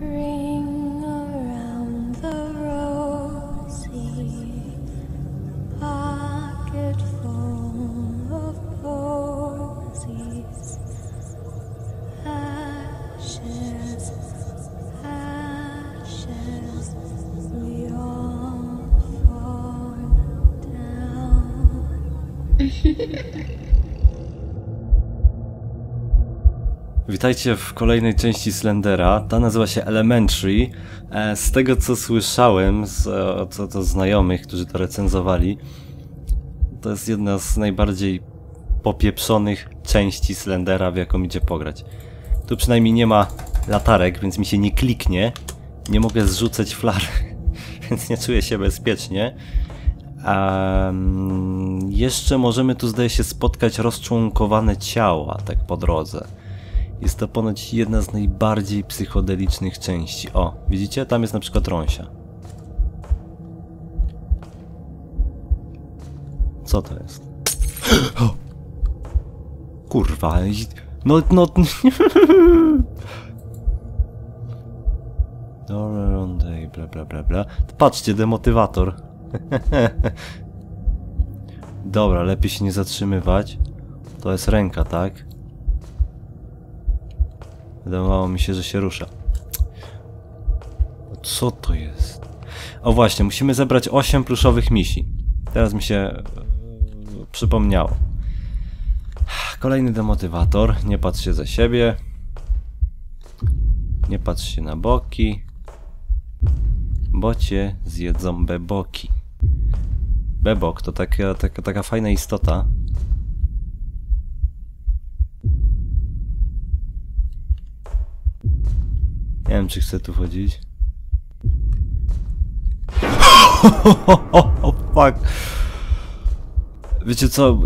Ring around the rosy pocket full of posies. Ashes, ashes, we all fall down. Witajcie w kolejnej części Slendera. Ta nazywa się Elementary. E, Z tego co słyszałem z, od, od od znajomych, którzy to recenzowali, to jest jedna z najbardziej popieprzonych części Slendera, w jaką idzie pograć. Tu przynajmniej nie ma latarek, więc mi się nie kliknie. Nie mogę zrzucać flary, więc nie czuję się bezpiecznie. Em, jeszcze możemy tu zdaje się spotkać rozczłonkowane ciała, tak po drodze. Jest to ponoć jedna z najbardziej psychodelicznych części. O, widzicie? Tam jest na przykład Rąsia. Co to jest? O! Kurwa, no, no... Dobra, ronda i bla bla bla bla. Patrzcie, demotywator. Dobra, lepiej się nie zatrzymywać. To jest ręka, tak? Wydawało mi się, że się rusza. Co to jest? O właśnie, musimy zebrać 8 pluszowych misi. Teraz mi się e, przypomniało. Kolejny demotywator. Nie patrz się za siebie. Nie patrz się na boki. Bo cię zjedzą beboki. Bebok to taka, taka, taka fajna istota. Nie wiem, czy chcę tu chodzić. Fuck. Wiecie co,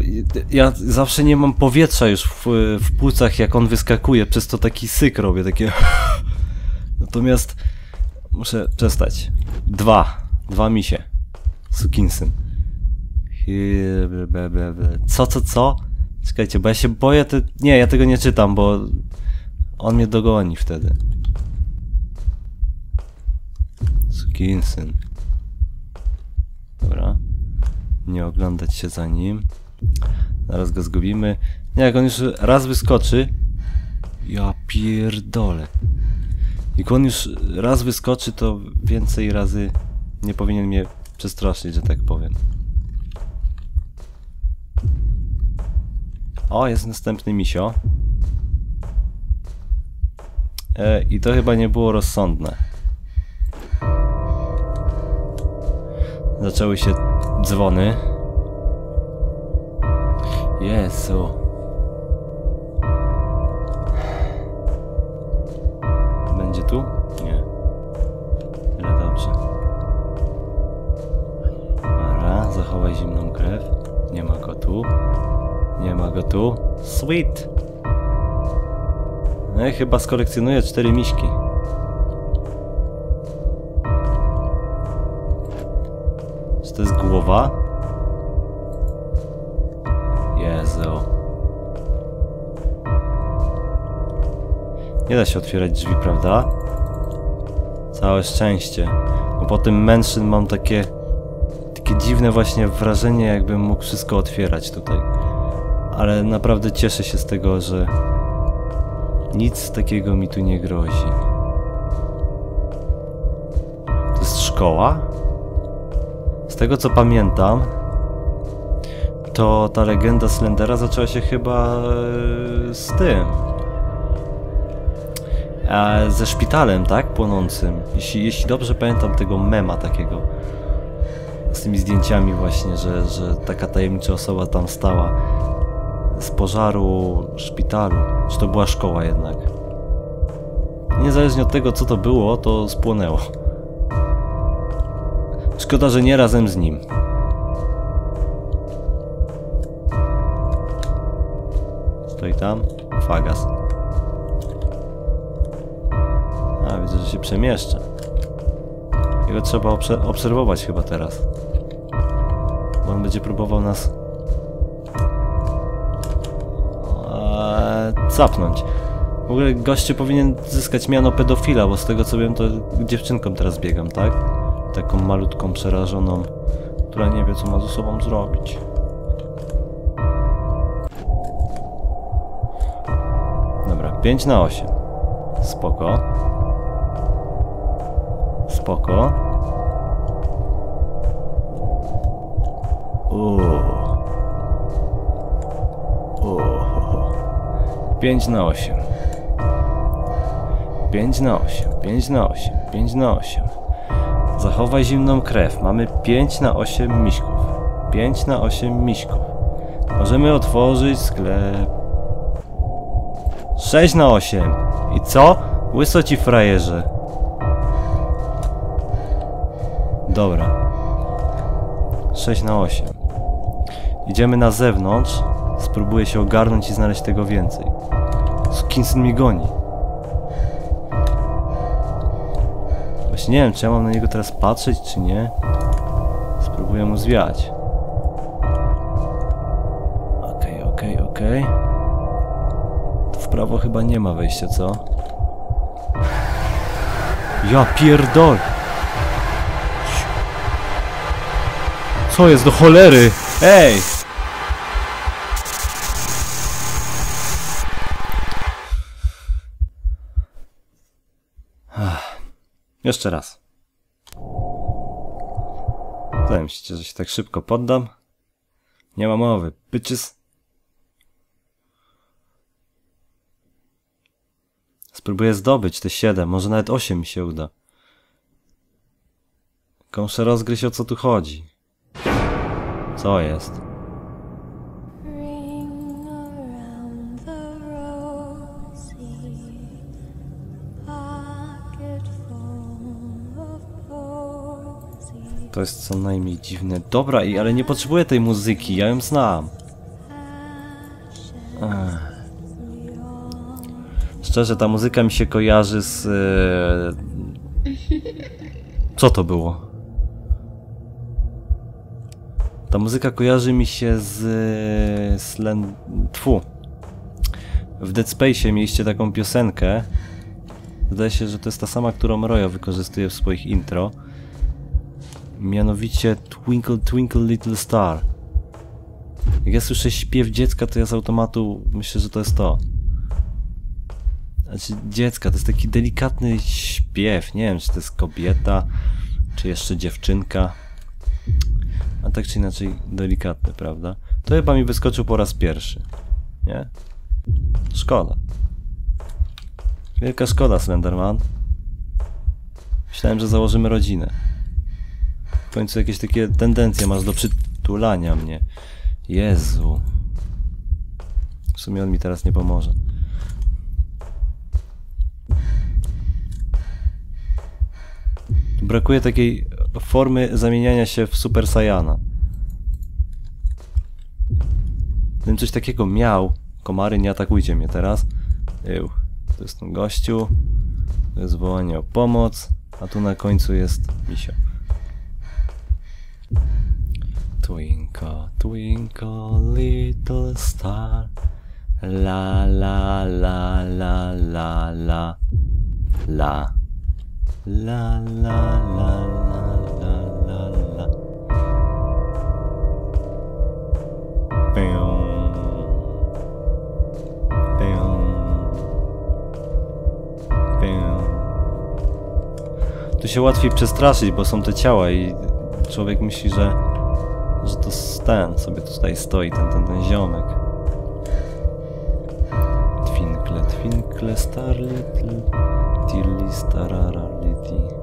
ja zawsze nie mam powietrza już w, w płucach, jak on wyskakuje, przez to taki syk robię, takie... Natomiast muszę przestać. Dwa. Dwa misie. Sukinsyn. Co, co, co? Czekajcie, bo ja się boję, te... nie, ja tego nie czytam, bo on mnie dogoni wtedy. Sukinsyn. Dobra. Nie oglądać się za nim. Zaraz go zgubimy. Nie, jak on już raz wyskoczy. Ja pierdolę. Jak on już raz wyskoczy, to więcej razy nie powinien mnie przestraszyć, że tak powiem. O, jest następny misio. E, I to chyba nie było rozsądne. Zaczęły się dzwony. Jezu. Będzie tu? Nie. Tyle dobrze. Dobra, zachowaj zimną krew. Nie ma go tu. Nie ma go tu. Sweet! No i chyba skolekcjonuję cztery miśki. To jest głowa? Jezu. Nie da się otwierać drzwi, prawda? Całe szczęście. Bo po tym mężczyzn mam takie... Takie dziwne właśnie wrażenie, jakbym mógł wszystko otwierać tutaj. Ale naprawdę cieszę się z tego, że... Nic takiego mi tu nie grozi. To jest szkoła? Tego co pamiętam, to ta legenda Slendera zaczęła się chyba e, z tym. E, ze szpitalem, tak? Płonącym. Jeśli, jeśli dobrze pamiętam tego mema takiego. Z tymi zdjęciami właśnie, że, że taka tajemnicza osoba tam stała. Z pożaru szpitalu. Czy to była szkoła jednak? Niezależnie od tego co to było, to spłonęło. Szkoda, że nie razem z nim. Stoi tam. Fagas. A, widzę, że się przemieszcza. Jego trzeba obse- obserwować chyba teraz. Bo on będzie próbował nas... Eee, capnąć. W ogóle goście powinien zyskać miano pedofila, bo z tego co wiem to dziewczynką teraz biegam, tak? Taką malutką, przerażoną, która nie wie co ma ze sobą zrobić. Dobra, 5 na 8. Spoko. Spoko. Uuu. Uuu. 5 na 8. 5 na 8, 5 na 8, 5 na 8. Zachowaj zimną krew. Mamy 5 na 8 miśków. 5 na 8 miśków. Możemy otworzyć sklep. 6 na 8. I co? Łyso ci frajerze. Dobra. 6 na 8. Idziemy na zewnątrz. Spróbuję się ogarnąć i znaleźć tego więcej. Skinson mi goni. Właśnie nie wiem, czy ja mam na niego teraz patrzeć, czy nie. Spróbuję mu zwiać. Okej, okej, okej. Tu w prawo chyba nie ma wejścia, co? Ja pierdol! Co jest do cholery? Ej! Jeszcze raz. Wydaje mi się, że się tak szybko poddam. Nie ma mowy. Bitches. Spróbuję zdobyć te 7, może nawet 8 mi się uda. Tylko muszę rozgryźć o co tu chodzi. Co jest? To jest co najmniej dziwne. Dobra, ale nie potrzebuję tej muzyki, ja ją znam. Szczerze, ta muzyka mi się kojarzy z... e, Co to było? Ta muzyka kojarzy mi się z... e, z Len... Tfu. W Dead Space mieliście taką piosenkę. Wydaje się, że to jest ta sama, którą Royo wykorzystuje w swoich intro. Mianowicie Twinkle Twinkle Little Star. Jak ja słyszę śpiew dziecka, to ja z automatu myślę, że to jest to. Znaczy dziecka, to jest taki delikatny śpiew. Nie wiem, czy to jest kobieta, czy jeszcze dziewczynka. A tak czy inaczej delikatny, prawda? To chyba mi wyskoczył po raz pierwszy. Nie? Szkoda. Wielka szkoda, Slenderman. Myślałem, że założymy rodzinę. W końcu jakieś takie tendencje masz do przytulania mnie. Jezu. W sumie on mi teraz nie pomoże. Brakuje takiej formy zamieniania się w Super Saiyana. Gdybym coś takiego miał, komary, nie atakujcie mnie teraz. Eł, to jest ten gościu. To jest wołanie o pomoc. A tu na końcu jest misio. Twinkle, twinkle, little star. La la la la la la. La. La la la la la la la. Pium. Pium. Pium. Tu się łatwiej przestraszyć, bo są te ciała i człowiek myśli, że, że to ten sobie tutaj stoi, ten, ten, ten ziomek. Twinkle, twinkle, star little, tilly starara little.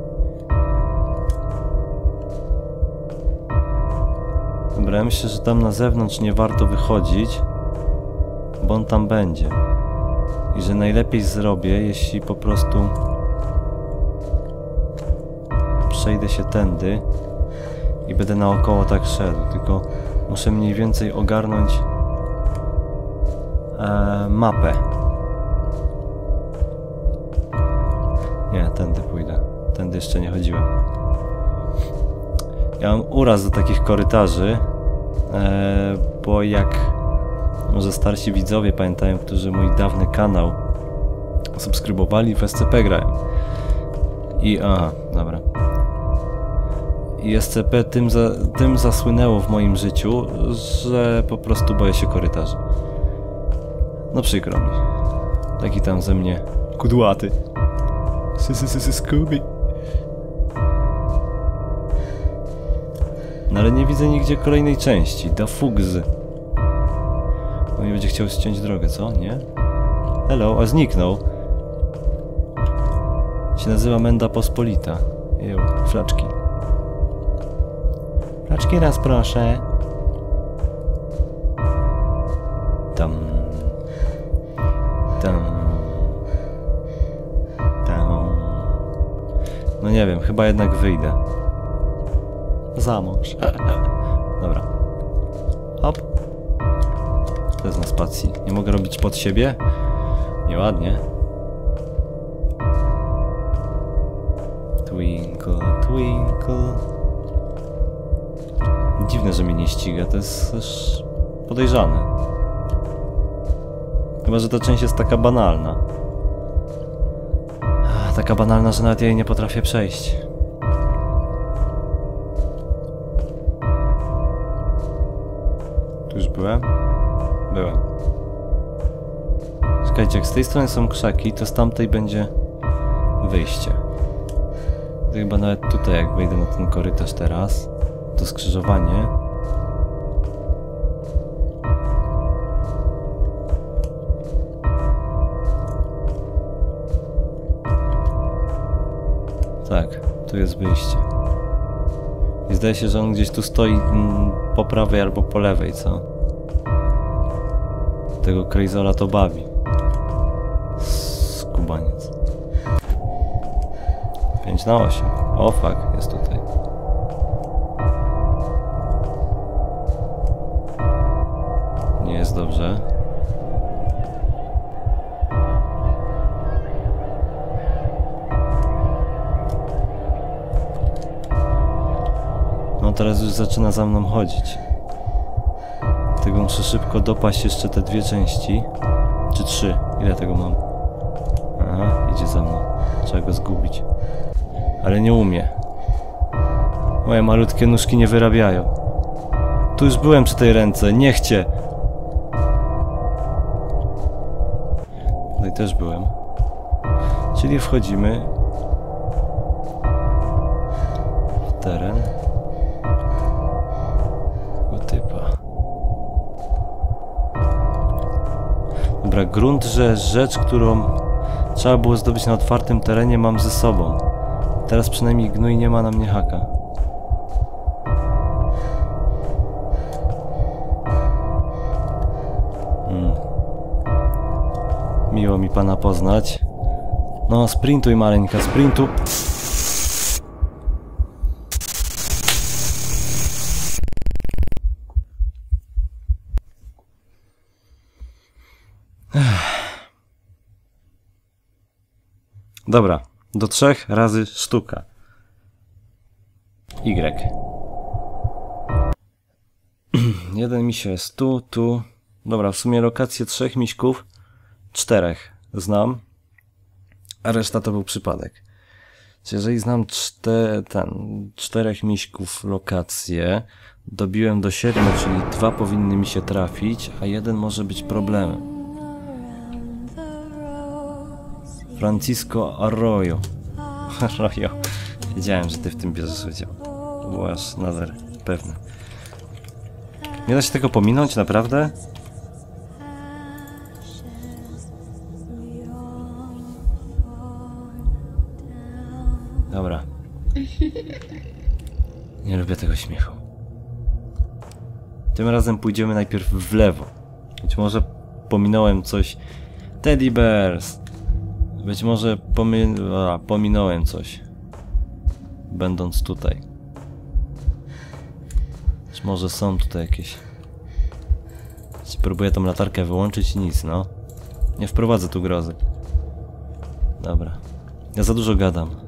Dobra, ja myślę, że tam na zewnątrz nie warto wychodzić, bo on tam będzie. I że najlepiej zrobię, jeśli po prostu przejdę się tędy i będę naokoło tak szedł, tylko muszę mniej więcej ogarnąć e, mapę. Nie, tędy pójdę. Tędy jeszcze nie chodziłem. Ja mam uraz do takich korytarzy, e, bo jak może starsi widzowie pamiętają, którzy mój dawny kanał subskrybowali w SCP grałem. I aha, dobra. I SCP tym, za, tym zasłynęło w moim życiu, że po prostu boję się korytarzy. No przykro mi. Taki tam ze mnie kudłaty. Scooby. No ale nie widzę nigdzie kolejnej części. Da Fugs. On nie będzie chciał ściąć drogę, co? Nie? Hello, a zniknął. Się nazywa Menda Pospolita. Jeju, flaczki. Flaczki raz proszę. Tam. Tam. Tam. No nie wiem, chyba jednak wyjdę. Za mąż. Dobra. Hop. To jest na spacji. Nie mogę robić pod siebie? Nieładnie. Twinkle, twinkle. Dziwne, że mnie nie ściga. To jest też podejrzane. Chyba, że ta część jest taka banalna. Taka banalna, że nawet jej nie potrafię przejść. Tu już byłem? Byłem. Czekajcie, jak z tej strony są krzaki, to z tamtej będzie wyjście. To chyba nawet tutaj, jak wejdę na ten korytarz teraz, to skrzyżowanie. Tak, tu jest wyjście. I zdaje się, że on gdzieś tu stoi mm, po prawej albo po lewej, co? Tego Crazola to bawi. Skubaniec. 5 na 8. O fuck, teraz już zaczyna za mną chodzić. Tego muszę szybko dopaść jeszcze te dwie części. Czy trzy? Ile tego mam? Aha, idzie za mną. Trzeba go zgubić. Ale nie umie. Moje malutkie nóżki nie wyrabiają. Tu już byłem przy tej ręce, nie chcę. Tutaj też byłem. Czyli wchodzimy w teren Grunt, że rzecz, którą trzeba było zdobyć na otwartym terenie mam ze sobą. Teraz przynajmniej gnój nie ma na mnie haka. Hmm. Miło mi pana poznać. No, sprintuj maleńka, sprintu. Dobra, do trzech razy sztuka. Y. Jeden misio jest tu, tu. Dobra, w sumie lokację trzech miśków, czterech znam, a reszta to był przypadek. Czyli jeżeli znam czte, ten, czterech miśków lokację, dobiłem do siedmiu, czyli dwa powinny mi się trafić, a jeden może być problemem. Francisco Arroyo. Arroyo. Wiedziałem, że ty w tym bierzesz udział. Aż nader pewne. Nie da się tego pominąć, naprawdę? Dobra. Nie lubię tego śmiechu. Tym razem pójdziemy najpierw w lewo. Być może pominąłem coś. Teddy Bears. Być może pomi a, pominąłem coś. Będąc tutaj. Być może są tutaj jakieś. Spróbuję tą latarkę wyłączyć i nic, no. Nie wprowadzę tu grozy. Dobra. Ja za dużo gadam.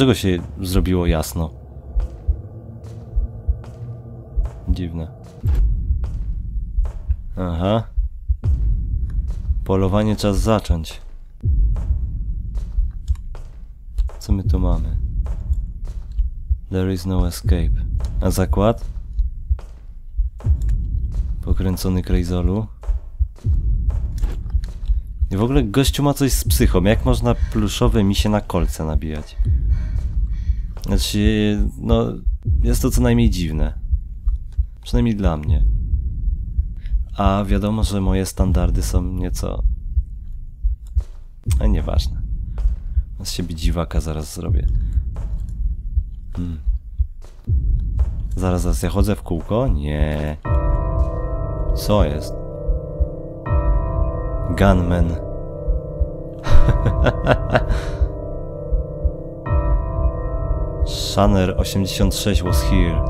Dlaczego się zrobiło jasno? Dziwne. Aha. Polowanie czas zacząć. Co my tu mamy? There is no escape. A zakład? Pokręcony krejzolu. I w ogóle gościu ma coś z psychą. Jak można pluszowe misie na kolce nabijać? Znaczy, no, jest to co najmniej dziwne. Przynajmniej dla mnie. A wiadomo, że moje standardy są nieco... A nieważne. Z siebie dziwaka zaraz zrobię. Hmm. Zaraz, zaraz, ja chodzę w kółko? Nie. Co jest? Gunman. Shanner 86 was here.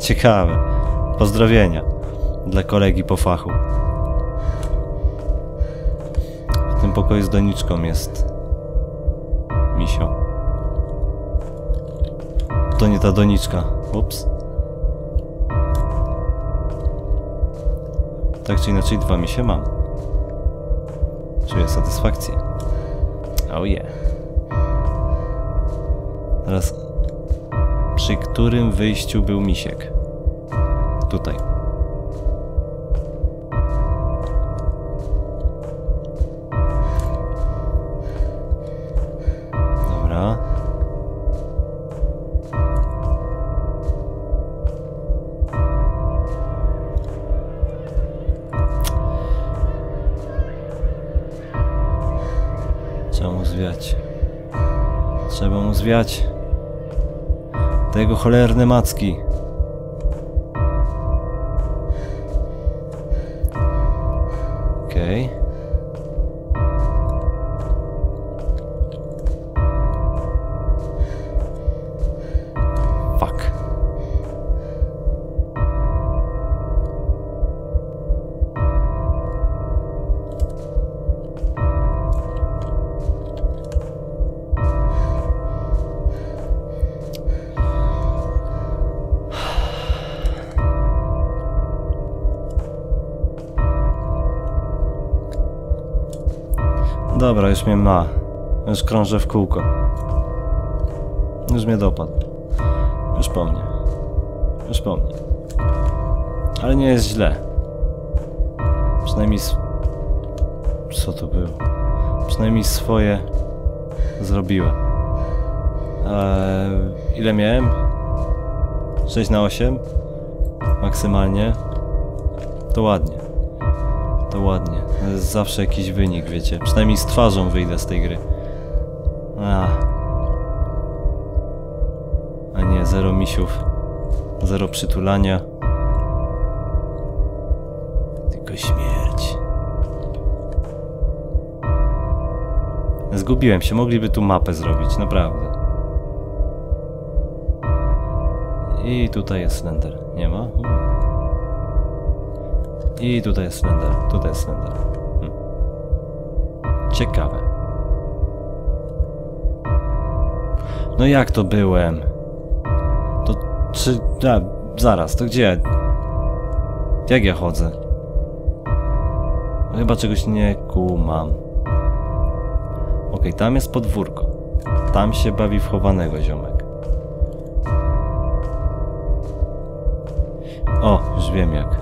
Ciekawe. Pozdrowienia dla kolegi po fachu. W tym pokoju z doniczką jest misio. To nie ta doniczka. Ups. Tak czy inaczej dwa misie mam. Czuję satysfakcję. Oh yeah. Teraz przy którym wyjściu był misiek? Tutaj. Dobra. Trzeba mu zwiać. Trzeba mu zwiać. Tego cholerne macki. Dobra, już mnie ma. Już krążę w kółko. Już mnie dopadł. Już po mnie. Już po mnie. Ale nie jest źle. Przynajmniej... Co to było? Przynajmniej swoje zrobiłem. Eee, ile miałem? 6 na 8? Maksymalnie. To ładnie. To ładnie. Zawsze jakiś wynik, wiecie. Przynajmniej z twarzą wyjdę z tej gry. A. A nie, zero misiów. Zero przytulania. Tylko śmierć. Zgubiłem się, mogliby tu mapę zrobić, naprawdę. I tutaj jest Slender. Nie ma? I tutaj jest Slender. Tutaj jest Slender. Hm. Ciekawe. No jak to byłem? To czy... A, zaraz, to gdzie? Jak ja chodzę? No chyba czegoś nie kumam. Okej, tam jest podwórko. Tam się bawi w chowanego ziomek. O, już wiem jak.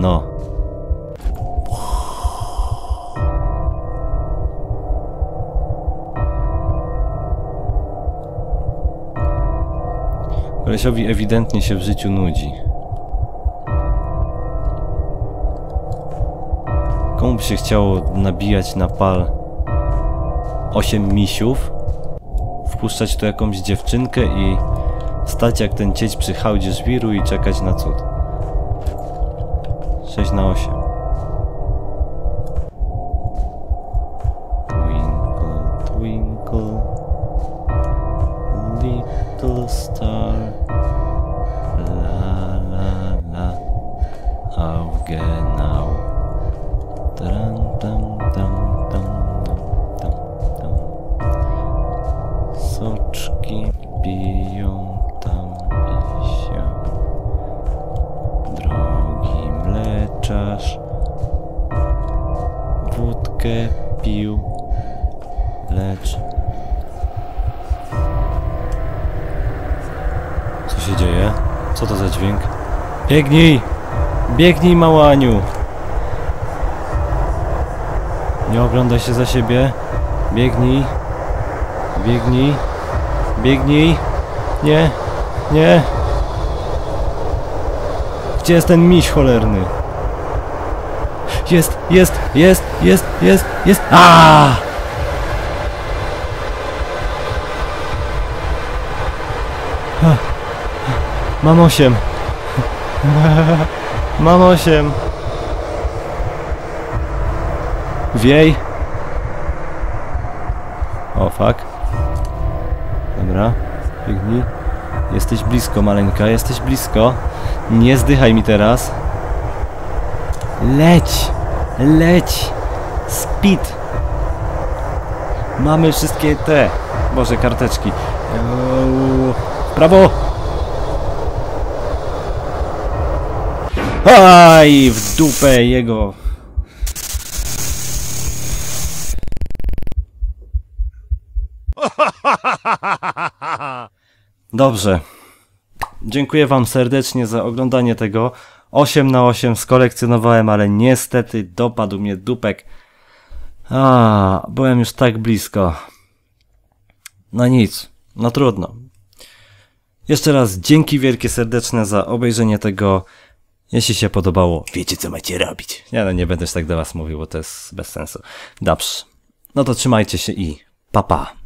No. Kolesiowi ewidentnie się w życiu nudzi. Komu by się chciało nabijać na pal 8 misiów, wpuszczać tu jakąś dziewczynkę i stać jak ten cieć przy hałdzie żwiru i czekać na cud. 6 na 8. Biegnij! Biegnij, małaniu! Nie oglądaj się za siebie. Biegnij. Biegnij. Biegnij. Nie. Nie. Gdzie jest ten miś cholerny? Jest, jest, jest, jest, jest, jest. A! Mam osiem. Mam osiem. Wiej. O, fuck. Dobra, biegnij. Jesteś blisko, maleńka, jesteś blisko. Nie zdychaj mi teraz. Leć! Leć! Speed! Mamy wszystkie te... Boże, karteczki. Eee, Prawo! Aj, w dupę jego. Dobrze. Dziękuję wam serdecznie za oglądanie tego. 8 na 8 skolekcjonowałem, ale niestety dopadł mnie dupek. A, byłem już tak blisko. No nic, no trudno. Jeszcze raz dzięki wielkie serdeczne za obejrzenie tego. Jeśli się podobało, wiecie co macie robić. Ja no nie będę już tak do was mówił, bo to jest bez sensu. Dobrze. No to trzymajcie się i pa pa.